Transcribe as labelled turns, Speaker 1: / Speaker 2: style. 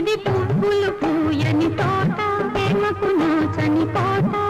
Speaker 1: ఇది పూలు పూయని తోట ప్రేమకు నోచని పోట.